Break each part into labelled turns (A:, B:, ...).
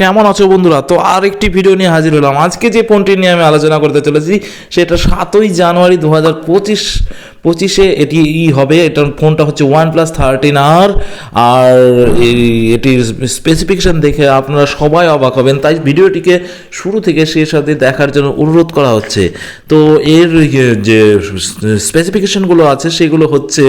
A: কেমন আছো বন্ধুরা? তো আর একটি ভিডিও নিয়ে হাজির হলাম। আজকে যে ফোনটি নিয়ে আমি আলোচনা করতে চলেছি, সেটা সাতই জানুয়ারি দু হাজার পঁচিশ পঁচিশে এটি ই হবে, এটার ফোনটা হচ্ছে ওয়ান প্লাস থার্টিন আর আর এই- এটির স্পেসিফিকেশান দেখে আপনারা সবাই অবাক হবেন। তাই ভিডিওটিকে শুরু থেকে শেষ অবধি দেখার জন্য অনুরোধ করা হচ্ছে। তো এর ইয়ে যে স্পেসিফিকেশানগুলো আছে, সেগুলো হচ্ছে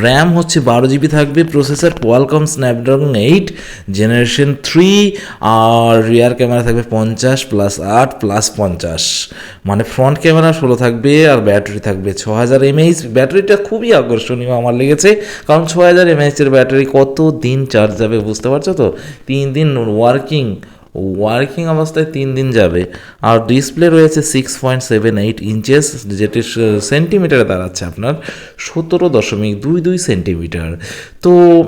A: র্যাম হচ্ছে বারো জিবি থাকবে processor Qualcomm Snapdragon eight generation three আর রিয়ার ক্যামেরা থাকবে পঞ্চাশ প্লাস আট প্লাস পঞ্চাশ। মানে ফ্রন্ট ক্যামেরা ষোলো থাকবে, আর ব্যাটারি থাকবে ছ হাজার এমএইচ ব্যাটারিটা খুবই আকর্ষণীয় আমার লেগেছে। কারণ ছ হাজার এমএইচের ব্যাটারি কত দিন চার্জ যাবে বুঝতে পারছ তো? তিন দিন ওয়ার্কিং ওয়ার্কিং অবস্থায় তিন দিন যাবে। আর ডিসপ্লে রয়েছে six point seven eight inches যেটি সেন্টিমিটারে দাঁড়াচ্ছে আপনার সতেরো দশমিক দুই দুই সেন্টিমিটার তো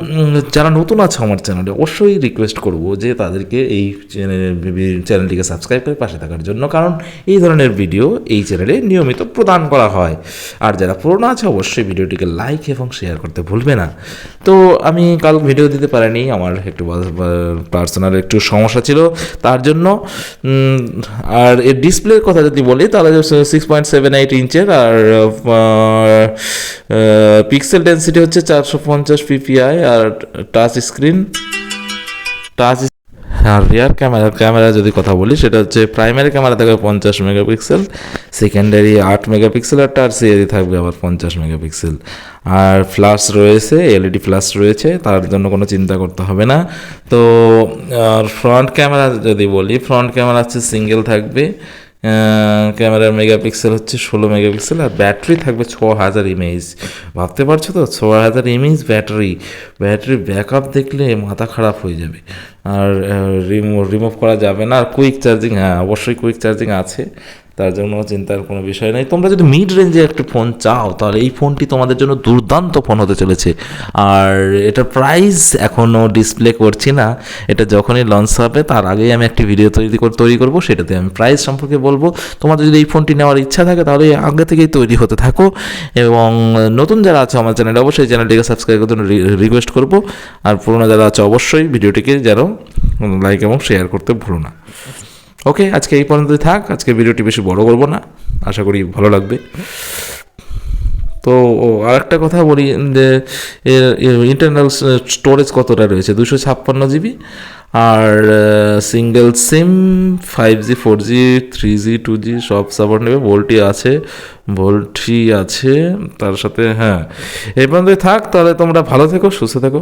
A: যারা নতুন আছে আমার চ্যানেলে অবশ্যই রিকোয়েস্ট করব যে তাদেরকে এই চ্যানেল- চ্যানেলটিকে সাবস্ক্রাইব করে পাশে থাকার জন্য, কারণ এই ধরনের ভিডিও এই চ্যানেলে নিয়মিত প্রদান করা হয়। আর যারা পুরনো আছে, অবশ্যই ভিডিওটিকে লাইক এবং শেয়ার করতে ভুলবে না। তো, আমি কাল ভিডিও দিতে পারিনি, আমার একটু পার্সোনাল একটু সমস্যা ছিল। তার জন্য আর এর ডিসপ্লের কথা যদি বলি, তাহলে সিক্স পয়েন্ট সেভেন এইট ইঞ্চের আর পিক্সেল ডেন্সিটি হচ্ছে চারশো পঞ্চাশ পিপিআই আর টাচ স্ক্রিন টাচ আর রিয়ার ক্যামেরার ক্যামেরা যদি কথা বলি, সেটা হচ্ছে প্রাইমারি ক্যামেরা থাকবে পঞ্চাশ মেগাপিক্সেল সেকেন্ডারি আট মেগাপিক্সেল আর টার্সিয়ারি থাকবে আবার পঞ্চাশ মেগাপিক্সেল আর ফ্ল্যাশ রয়েছে এলইডি ফ্ল্যাশ রয়েছে, তার জন্য কোনো চিন্তা করতে হবে না। তো, আর ফ্রন্ট ক্যামেরা যদি বলি ফ্রন্ট ক্যামেরা হচ্ছে সিঙ্গেল থাকবে। ক্যামেরার মেগাপিক্সেল হচ্ছে ষোলো মেগাপিক্সেল আর ব্যাটারি থাকবে ছ হাজার ইমেজ। ভাবতে পারছ তো? ছ হাজার ইমেজ ব্যাটারি ব্যাটারি ব্যাকআপ দেখলে মাথা খারাপ হয়ে যাবে। আর রিমুভ রিমুভ করা যাবে না। আর কুইক চার্জিং হ্যাঁ অবশ্যই কুইক চার্জিং আছে। তার জন্য চিন্তার কোনো বিষয় নেই। তোমরা যদি মিড রেঞ্জে একটি ফোন চাও, তাহলে এই ফোনটি তোমাদের জন্য দুর্দান্ত ফোন হতে চলেছে। আর এটার প্রাইস এখনও ডিসপ্লে করছি না। এটা যখনই লঞ্চ হবে, তার আগেই আমি একটি ভিডিও তৈরি তৈরি করব, সেটাতে আমি প্রাইস সম্পর্কে বলব। তোমাদের যদি এই ফোনটি নেওয়ার ইচ্ছা থাকে, তাহলে আগে থেকেই তৈরি হতে থাকো। এবং নতুন যারা আছে আমার চ্যানেলে, অবশ্যই চ্যানেলটিকে সাবস্ক্রাইব করতে রিকোয়েস্ট করব। আর পুরোনো যারা আছে, অবশ্যই ভিডিওটিকে যেন লাইক এবং শেয়ার করতে ভুলো না। ওকে আজকে এই পর্যন্তই থাক। আজকে ভিডিওটি বেশি বড় করব না। আশা করি ভালো লাগবে। তো আর একটা কথা বলি, যে ইন্টারনাল স্টোরেজ কতটা রয়েছে? দুশো ছাপ্পান্ন জিবি আর single SIM five G four G three G two G সব সাপোর্ট নেবে ভোল্টি আছে ভোল্টি আছে, তার সাথে হ্যাঁ। এই পর্যন্তই থাক, তাহলে তোমরা ভালো থেকো, সুস্থ থেকো।